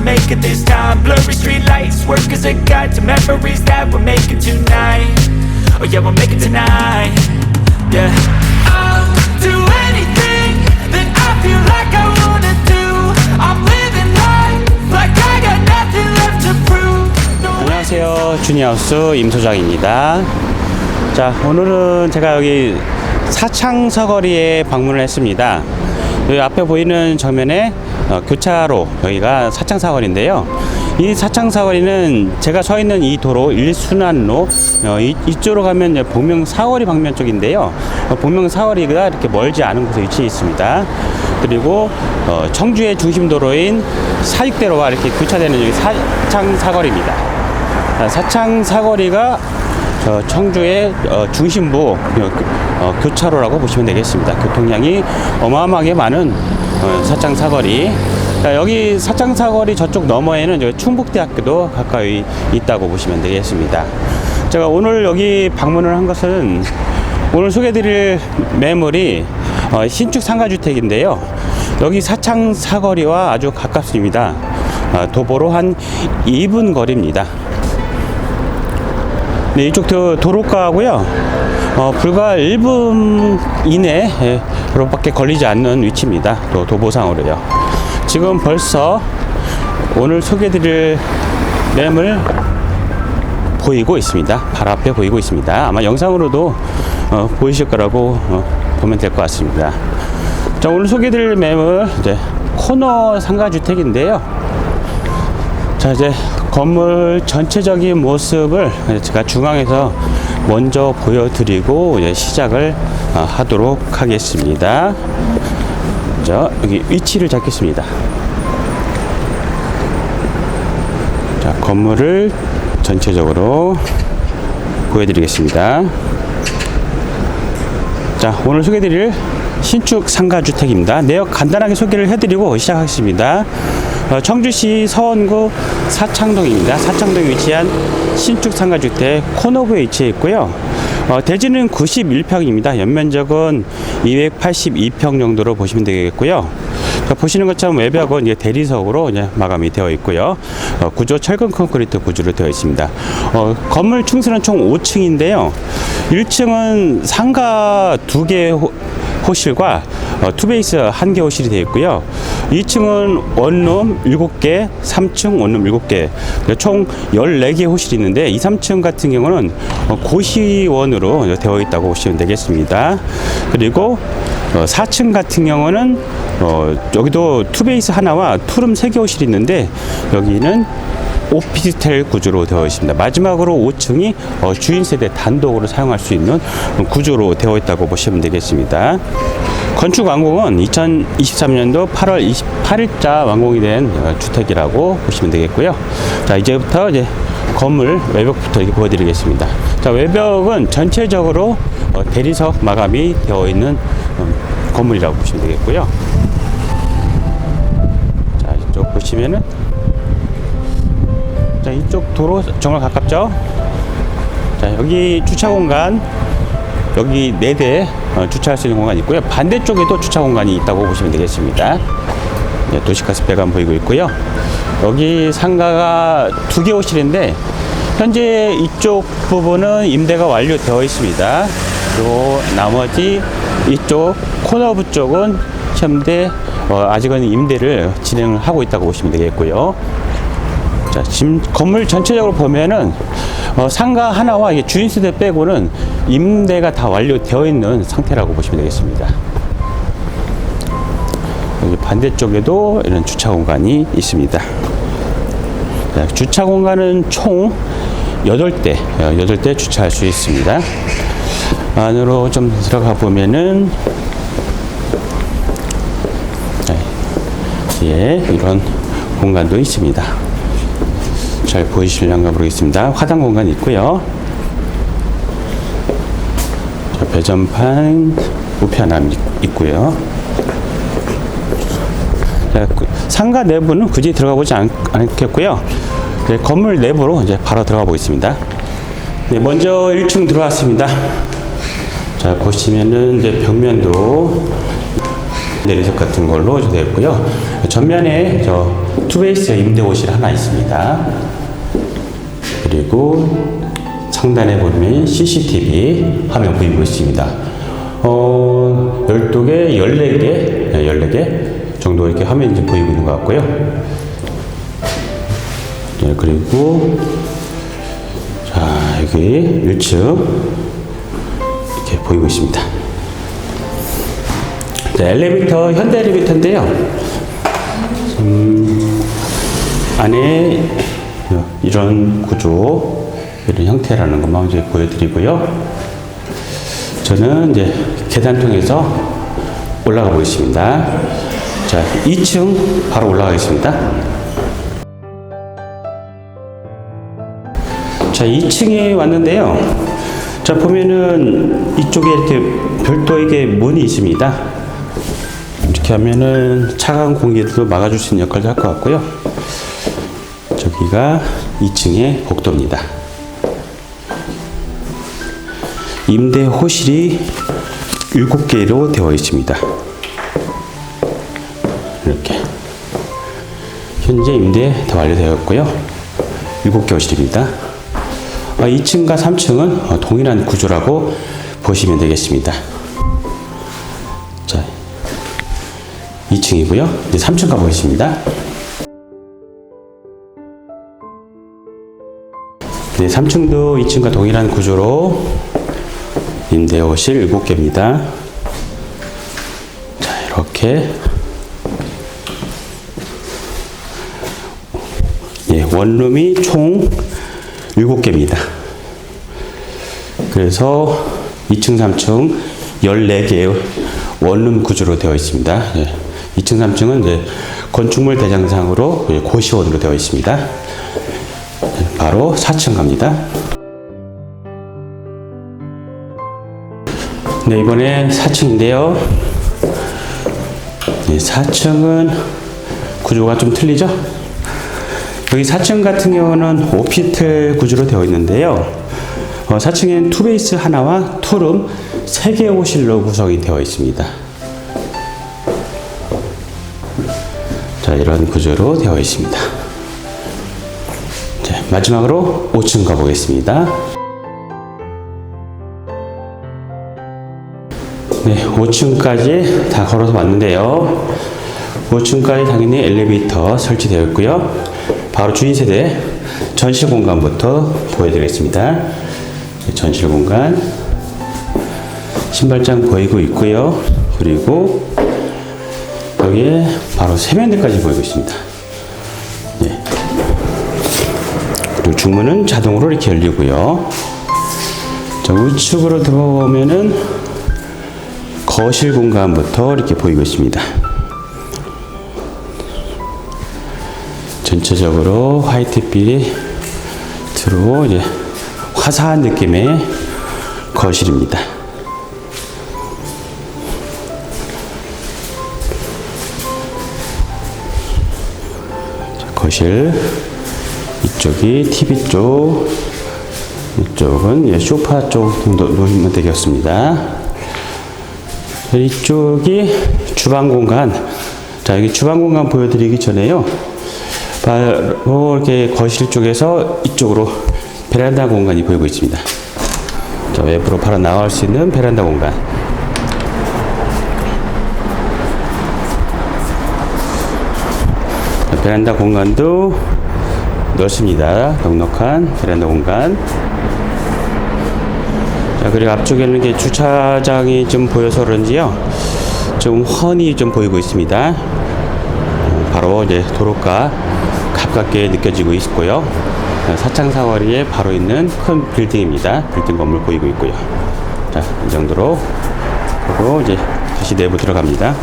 make it this time. Blurry street lights, work as a guide to memories that we're making tonight. Oh yeah, we'll make it tonight. Yeah. I'll do anything that I feel like I wanna do. I'm living life like I got nothing left to prove. 안녕하세요. 주니하우스 임소장입니다. 자, 오늘은 제가 여기 사창 사거리에 방문을 했습니다. 여기 앞에 보이는 정면에 어, 교차로 여기가 사창 사거리인데요. 이 사창 사거리는 제가 서 있는 이 도로 1순환로 어, 이, 이쪽으로 가면 복명 사거리 방면 쪽인데요. 어, 복명 사거리가 이렇게 멀지 않은 곳에 위치해 있습니다. 그리고 어, 청주의 중심 도로인 사익대로와 이렇게 교차되는 여기 사창 사거리입니다. 아, 사창 사거리가 저 청주의 어, 중심부 어, 교- 어, 교차로라고 보시면 되겠습니다. 교통량이 어마어마하게 많은 어, 사창 사거리. 자, 여기 사창 사거리 저쪽 너머에는 저 충북대학교도 가까이 있다고 보시면 되겠습니다. 제가 오늘 여기 방문을 한 것은 오늘 소개드릴 매물이 어, 신축 상가주택인데요. 여기 사창 사거리와 아주 가깝습니다. 어, 도보로 한 2분 거리입니다. 네, 이쪽 도, 도로가고요. 어, 불과 1분 이내 로밖에 걸리지 않는 위치입니다. 또 도보상으로요. 지금 벌써 오늘 소개드릴 매물 보이고 있습니다. 바로 앞에 보이고 있습니다. 아마 영상으로도 어, 보이실 거라고 어, 보면 될 것 같습니다. 자, 오늘 소개드릴 매물 이제 코너 상가주택인데요. 자 이제 건물 전체적인 모습을 제가 중앙에서 먼저 보여드리고 이제 시작을 어, 하도록 하겠습니다. 자 여기 위치를 잡겠습니다. 자 건물을 전체적으로 보여드리겠습니다. 자 오늘 소개드릴 신축 상가주택입니다. 내역 간단하게 소개를 해드리고 시작하겠습니다. 어, 청주시 서원구 사창동입니다. 사창동에 위치한 신축 상가주택 코너부에 위치해 있고요. 어, 대지는 91평입니다. 연면적은 282평 정도로 보시면 되겠고요. 자, 보시는 것처럼 외벽은 이제 대리석으로 이제 마감이 되어 있고요. 어, 구조 철근 콘크리트 구조로 되어 있습니다. 어, 건물 충수는 총 5층인데요. 1층은 상가 두개 호실과 어, 투베이스 한 개 호실이 되어 있고요. 2층은 원룸 7개, 3층 원룸 7개, 총 14개 호실이 있는데 2, 3층 같은 경우는 어, 고시원으로 되어 있다고 보시면 되겠습니다. 그리고 어, 4층 같은 경우는 어, 여기도 투베이스 하나와 투룸 3개 호실이 있는데 여기는 오피스텔 구조로 되어 있습니다. 마지막으로 5층이 어, 주인 세대 단독으로 사용할 수 있는 구조로 되어 있다고 보시면 되겠습니다. 건축 완공은 2023년도 8월 28일자 완공이 된 어, 주택이라고 보시면 되겠고요. 자, 이제부터 이제 건물 외벽부터 이렇게 보여드리겠습니다. 자, 외벽은 전체적으로 어, 대리석 마감이 되어 있는 어, 건물이라고 보시면 되겠고요. 자, 이쪽 보시면은 자, 이쪽 도로 정말 가깝죠? 자, 여기 주차 공간, 여기 네대 어, 주차할 수 있는 공간이 있고요. 반대쪽에도 주차 공간이 있다고 보시면 되겠습니다. 네, 도시가스 배관 보이고 있고요. 여기 상가가 두 개 호실인데, 현재 이쪽 부분은 임대가 완료되어 있습니다. 그리고 나머지 이쪽 코너부 쪽은 현재 어, 아직은 임대를 진행을 하고 있다고 보시면 되겠고요. 자, 지금 건물 전체적으로 보면은 어, 상가 하나와 이게 주인 세대 빼고는 임대가 다 완료되어 있는 상태라고 보시면 되겠습니다. 여기 반대쪽에도 이런 주차 공간이 있습니다. 자, 주차 공간은 총 8대, 8대 주차할 수 있습니다. 안으로 좀 들어가 보면은 예, 이런 공간도 있습니다. 잘 보이실런가 모르겠습니다. 화단 공간 있고요. 자, 배전판 우편함 있- 있고요. 자, 그 상가 내부는 굳이 들어가 보지 않, 않겠고요. 네, 건물 내부로 이제 바로 들어가 보겠습니다. 네, 먼저 1층 들어왔습니다. 자, 자, 보시면은 이제 벽면도 내리석 같은 걸로 되어 있고요. 전면에 저 투베이스 임대 호실 하나 있습니다. 그리고 상단에 보면 CCTV 화면 보이고 있습니다. 어, 12개, 14개, 14개 정도 이렇게 화면이 좀 보이고 있는 것 같고요. 네, 그리고 자, 여기 1층 이렇게 보이고 있습니다. 자, 엘리베이터, 현대 엘리베이터인데요. 음, 안에 이런 구조, 이런 형태라는 것만 이제 보여드리고요. 저는 이제 계단 통해서 올라가 보겠습니다. 자, 2층 바로 올라가겠습니다. 자, 2층에 왔는데요. 자, 보면은 이쪽에 이렇게 별도에게 문이 있습니다. 이렇게 하면은 차가운 공기도 막아줄 수 있는 역할도 할 것 같고요. 저기가 2층의 복도입니다. 임대 호실이 7개로 되어 있습니다. 이렇게. 현재 임대 다 완료되었고요. 7개 호실입니다. 2층과 3층은 동일한 구조라고 보시면 되겠습니다. 자, 2층이고요. 이제 3층 가보겠습니다. 네, 3층도 2층과 동일한 구조로 임대호실 7개입니다. 자, 이렇게 예, 원룸이 총 7개입니다. 그래서 2층, 3층 14개의 원룸 구조로 되어 있습니다. 예, 2층, 3층은 이제 건축물 대장상으로 예, 고시원으로 되어 있습니다. 예, 바로 4층 갑니다. 네, 이번에 4층인데요. 네, 4층은 구조가 좀 틀리죠? 여기 4층 같은 경우는 오피텔 구조로 되어 있는데요. 어, 4층엔 투베이스 하나와 투룸 3개 호실로 구성이 되어 있습니다. 자, 이런 구조로 되어 있습니다. 자, 마지막으로 5층 가보겠습니다. 네, 5층까지 다 걸어서 왔는데요. 5층까지 당연히 엘리베이터 설치되어 있고요. 바로 주인 세대 전실 공간부터 보여드리겠습니다. 네, 전실 공간 신발장 보이고 있고요. 그리고 여기에 바로 세면대까지 보이고 있습니다. 그리고 중문은 자동으로 이렇게 열리고요. 자, 우측으로 들어오면은 거실 공간부터 이렇게 보이고 있습니다. 전체적으로 화이트빛으로 이제 화사한 느낌의 거실입니다. 자, 거실 이쪽이 TV 쪽, 이쪽은 예, 소파 쪽 놓으면 되겠습니다. 이쪽이 주방 공간. 자, 여기 주방 공간 보여드리기 전에요. 바로 이렇게 거실 쪽에서 이쪽으로 베란다 공간이 보이고 있습니다. 자, 외부로 바로 나갈 수 있는 베란다 공간. 자, 베란다 공간도 넓습니다. 넉넉한 베란다 공간. 자, 그리고 앞쪽에는 이게 주차장이 좀 보여서 그런지요. 좀 훤히 좀 보이고 있습니다. 어, 바로 이제 도로가 가깝게 느껴지고 있고요. 사창 사거리에 바로 있는 큰 빌딩입니다. 빌딩 건물 보이고 있고요. 자, 이 정도로 그리고 이제 다시 내부 들어갑니다.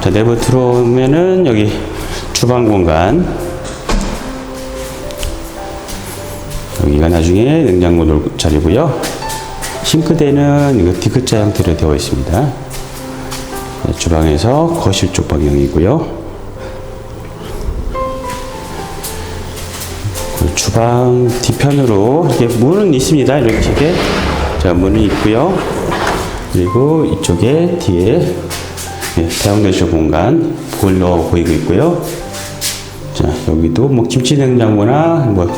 자, 내부 들어오면은 여기 주방 공간 여기가 나중에 냉장고 놓을 자리고요. 싱크대는 이거 디귿자 형태로 되어 있습니다. 네, 주방에서 거실 쪽 방향이고요. 그 주, 주방 뒤편으로 이렇게 문은 있습니다. 이렇게 자 문이 있고요. 그리고 이쪽에 뒤에 예, 대형내실 공간 보일러 보이고 있고요. 자 여기도 뭐 김치 냉장고나 뭐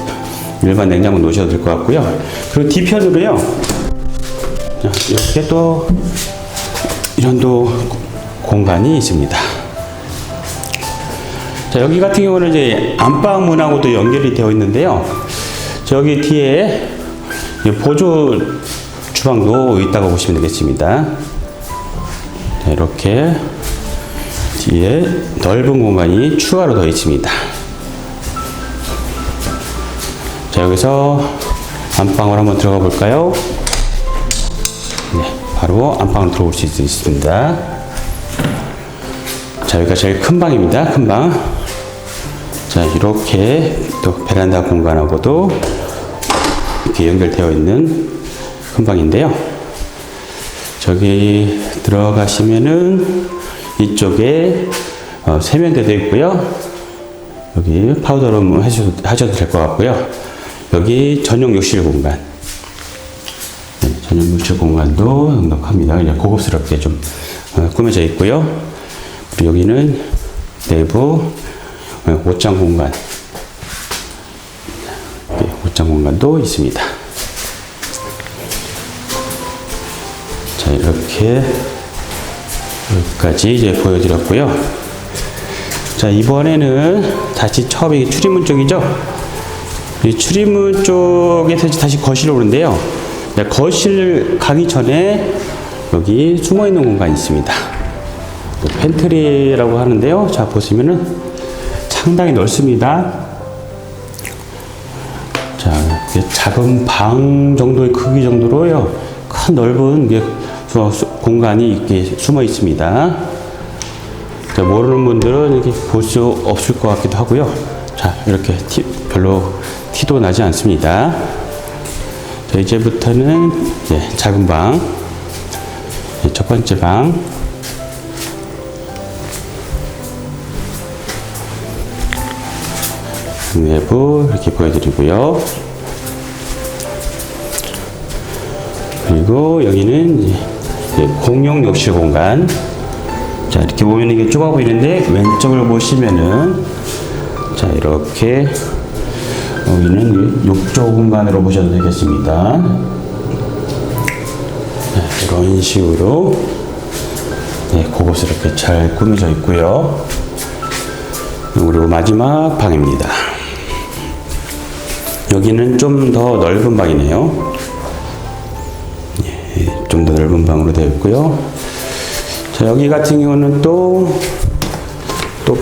일반 냉장고 놓으셔도 될 것 같고요. 그리고 뒤편으로요. 자 이렇게 또 이런 또 공간이 있습니다. 자, 여기 같은 경우는 이제 안방문하고도 연결이 되어 있는데요. 저기 뒤에 이 보조 주방도 있다고 보시면 되겠습니다. 자, 이렇게 뒤에 넓은 공간이 추가로 되어 있습니다. 자, 여기서 안방으로 한번 들어가 볼까요? 네, 바로 안방으로 들어올 수 있습니다. 자, 여기가 제일 큰 방입니다. 큰 방. 자, 이렇게 또 베란다 공간하고도 이렇게 연결되어 있는 큰 방인데요. 저기 들어가시면은 이쪽에 어, 세면대도 있고요. 여기 파우더룸 하셔도, 하셔도 될 것 같고요. 여기 전용 욕실 공간. 네, 전용 욕실 공간도 넉넉합니다. 그냥 고급스럽게 좀 어, 꾸며져 있고요. 여기는 내부 어, 옷장 공간, 네, 옷장 공간도 있습니다. 자 이렇게 여기까지 이제 보여드렸고요. 자 이번에는 다시 처음에 출입문 쪽이죠. 이 출입문 쪽에서 다시 거실로 오는데요. 네, 거실 가기 전에 여기 숨어 있는 공간이 있습니다. 그 팬트리라고 하는데요. 자 보시면은 상당히 넓습니다. 자 작은 방 정도의 크기 정도로요. 큰 넓은 공간이 이렇게 숨어 있습니다. 자, 모르는 분들은 이렇게 볼 수 없을 것 같기도 하고요. 자 이렇게 티, 별로 티도 나지 않습니다. 자 이제부터는 예, 작은 방, 예, 첫 번째 방. 내부 이렇게 보여드리고요. 그리고 여기는 이제 공용 욕실 공간. 자 이렇게 보면 이게 좁아 보이는데 왼쪽을 보시면은 자 이렇게 여기는 욕조 공간으로 보셔도 되겠습니다. 네, 이런 식으로 네, 고급스럽게 잘 꾸며져 있고요. 그리고 마지막 방입니다. 여기는 좀 더 넓은 방이네요. 예, 좀더 넓은 방으로 되어 있고요. 자, 여기 같은 경우는 또, 또,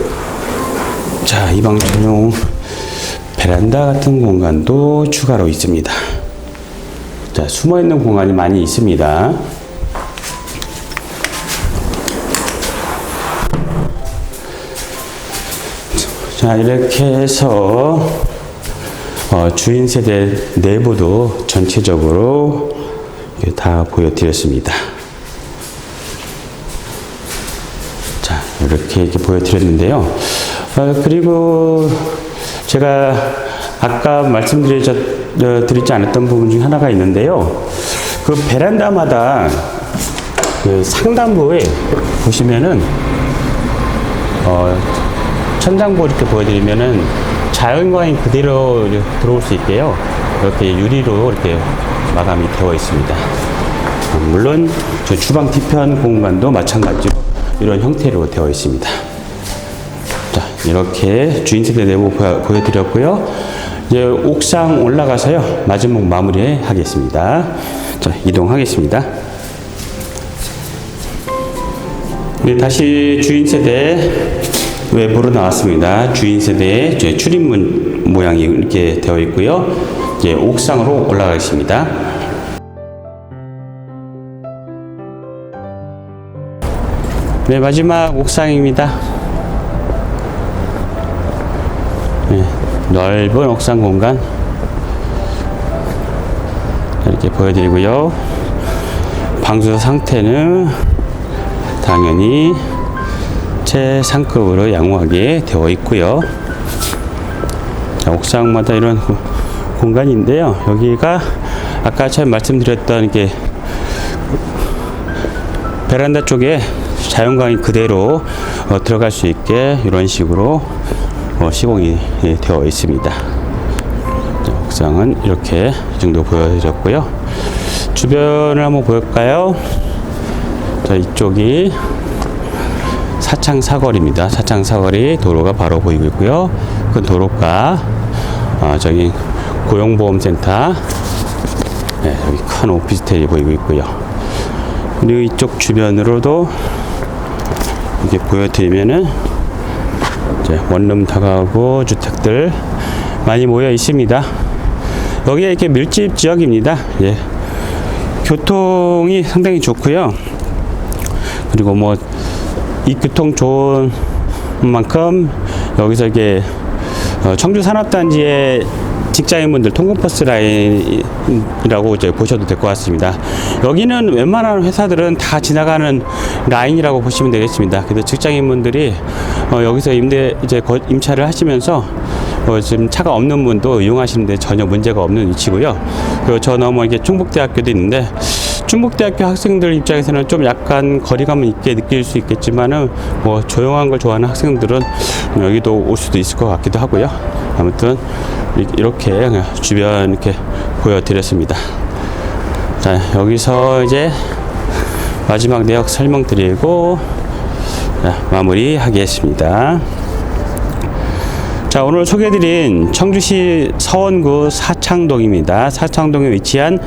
자, 이 방 전용 베란다 같은 공간도 추가로 있습니다. 자, 숨어 있는 공간이 많이 있습니다. 자, 이렇게 해서 어, 주인 세대 내부도 전체적으로 다 보여드렸습니다. 자, 이렇게, 이렇게 보여드렸는데요. 어, 그리고 제가 아까 말씀드리지 어, 않았던 부분 중 하나가 있는데요. 그 베란다마다 그 상단부에 보시면은 어, 천장부 이렇게 보여드리면은 자연광이 그대로 들어올 수 있게요. 이렇게 유리로 이렇게 마감이 되어 있습니다. 어, 물론 저 주방 뒤편 공간도 마찬가지로 이런 형태로 되어 있습니다. 자, 이렇게 주인 세대 내부 보여- 보여드렸고요. 이제 옥상 올라가서요. 마지막 마무리 하겠습니다. 자, 이동하겠습니다. 네, 다시 주인 세대 외부로 나왔습니다. 주인 세대의 출입문 모양이 이렇게 되어 있고요. 이제 옥상으로 올라가겠습니다. 네, 마지막 옥상입니다. 네, 넓은 옥상 공간 이렇게 보여드리고요. 방수 상태는 당연히 최상급으로 양호하게 되어 있고요. 자, 옥상마다 이런 구- 공간인데요. 여기가 아까 처음 말씀드렸던 게 베란다 쪽에 자연광이 그대로 어, 들어갈 수 있게 이런 식으로 어, 시공이 예, 되어 있습니다. 자, 옥상은 이렇게 이 정도 보여졌고요. 주변을 한번 볼까요? 자, 이쪽이 사창 사거리입니다. 사창 사거리 도로가 바로 보이고 있고요. 그 도로가 아, 저기 고용보험센터 네, 여기 큰 오피스텔이 보이고 있고요. 그리고 이쪽 주변으로도 이렇게 보여드리면은 이제 원룸 다가구 주택들 많이 모여 있습니다. 여기가 이렇게 밀집 지역입니다. 예. 교통이 상당히 좋고요. 그리고 뭐 이 교통 좋은 만큼 여기서 이게 어, 청주 산업단지의 직장인분들 통근버스 라인이라고 이제 보셔도 될 것 같습니다. 여기는 웬만한 회사들은 다 지나가는 라인이라고 보시면 되겠습니다. 그래서 직장인분들이 어, 여기서 임대 이제 거- 임차를 하시면서 어, 지금 차가 없는 분도 이용하시는데 전혀 문제가 없는 위치고요. 그리고 저 넘어 이게 충북대학교도 있는데 충북대학교 학생들 입장에서는 좀 약간 거리감은 있게 느낄 수 있겠지만은 뭐 조용한 걸 좋아하는 학생들은 여기도 올 수도 있을 것 같기도 하고요. 아무튼 이- 이렇게 주변 이렇게 보여드렸습니다. 자 여기서 이제 마지막 내역 설명드리고 자, 마무리하겠습니다. 자 오늘 소개해드린 청주시 서원구 사창동입니다. 사창동에 위치한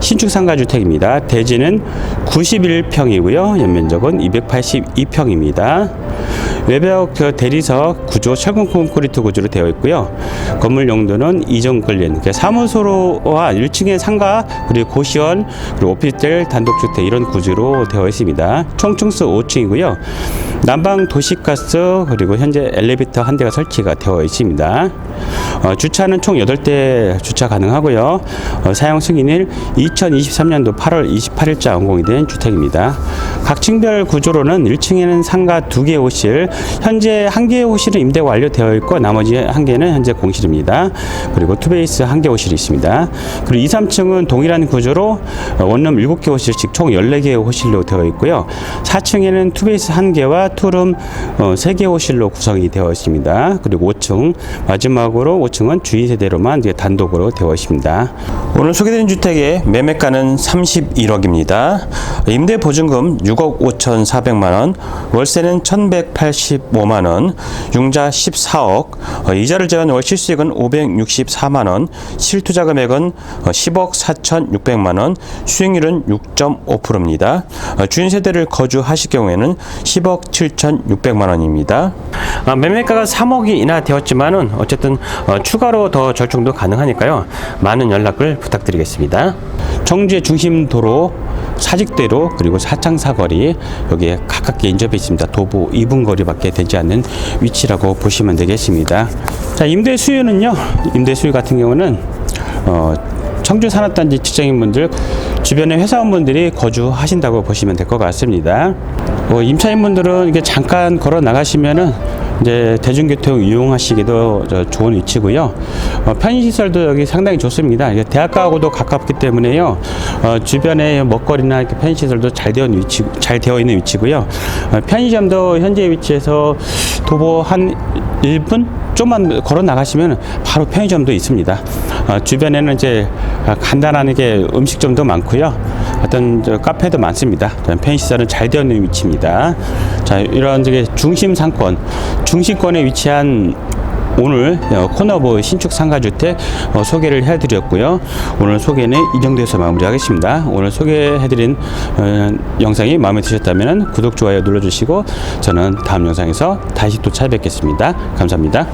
신축 상가주택입니다. 대지는 91평이고요. 연면적은 282평입니다. 외벽 그 대리석 구조 철근 콘크리트 구조로 되어 있고요. 건물 용도는 이전 관련 그러니까 사무소로와 1층의 상가 그리고 고시원 그리고 오피스텔 단독주택 이런 구조로 되어 있습니다. 총 층수 5층이고요. 난방 도시가스 그리고 현재 엘리베이터 한 대가 설치가 되어 있습니다. 어, 주차는 총 8대 주차 가능하고요. 어, 사용 승인일 2023년도 8월 28일자 완공이 된 주택입니다. 각 층별 구조로는 1층에는 상가 2개 호실, 현재 1개의 호실은 임대 완료되어 있고 나머지 1개는 현재 공실입니다. 그리고 투베이스 1개 호실이 있습니다. 그리고 2, 3층은 동일한 구조로 어, 원룸 7개 호실씩 총 14개의 호실로 되어 있고요. 4층에는 투베이스 1개와 투룸 어, 3개 호실로 구성이 되어 있습니다. 그리고 5층 마지막으로 5층은 주인 세대로만 이제 단독으로 되어 있습니다. 오늘 소개드린 주택의 매매가는 31억입니다. 임대 보증금 6억 5,400만 원, 월세는 1,185만 원, 융자 14억, 어, 이자를 제한 월 실수익은 564만 원, 실투자 금액은 어, 10억 4,600만 원, 수익률은 6.5%입니다. 어, 주인 세대를 거주하실 경우에는 10억 7,600만 원입니다. 아, 매매가가 3억이 인하 되었지만은 어쨌든 어, 추가로 더 절충도 가능하니까요. 많은 연락을 부탁드리겠습니다. 청주의 중심 도로 사직대로 그리고 사창사거리 여기에 가깝게 인접해 있습니다. 도보 2분 거리밖에 되지 않는 위치라고 보시면 되겠습니다. 자 임대 수요는요. 임대 수요 같은 경우는 어, 청주 산업단지 직장인분들 주변에 회사원분들이 거주하신다고 보시면 될 것 같습니다. 뭐 임차인분들은 이게 잠깐 걸어 나가시면은 이제 대중교통 이용하시기도 저 좋은 위치고요. 어, 편의시설도 여기 상당히 좋습니다. 대학가하고도 가깝기 때문에요. 어, 주변에 먹거리나 이렇게 편의시설도 잘 되어 있는 위치, 잘 되어 있는 위치고요. 어, 편의점도 현재 위치에서 도보 한 1분 좀만 걸어 나가시면 바로 편의점도 있습니다. 어, 주변에는 이제 간단하게 음식점도 많고요. 어떤 저 카페도 많습니다. 편의시설은 잘 되어 있는 위치입니다. 자, 이런 중심 상권, 중심권에 위치한 오늘 어, 코너보 신축 상가주택 어, 소개를 해드렸고요. 오늘 소개는 이 정도에서 마무리하겠습니다. 오늘 소개해드린 어, 영상이 마음에 드셨다면 구독, 좋아요 눌러주시고 저는 다음 영상에서 다시 또 찾아뵙겠습니다. 감사합니다.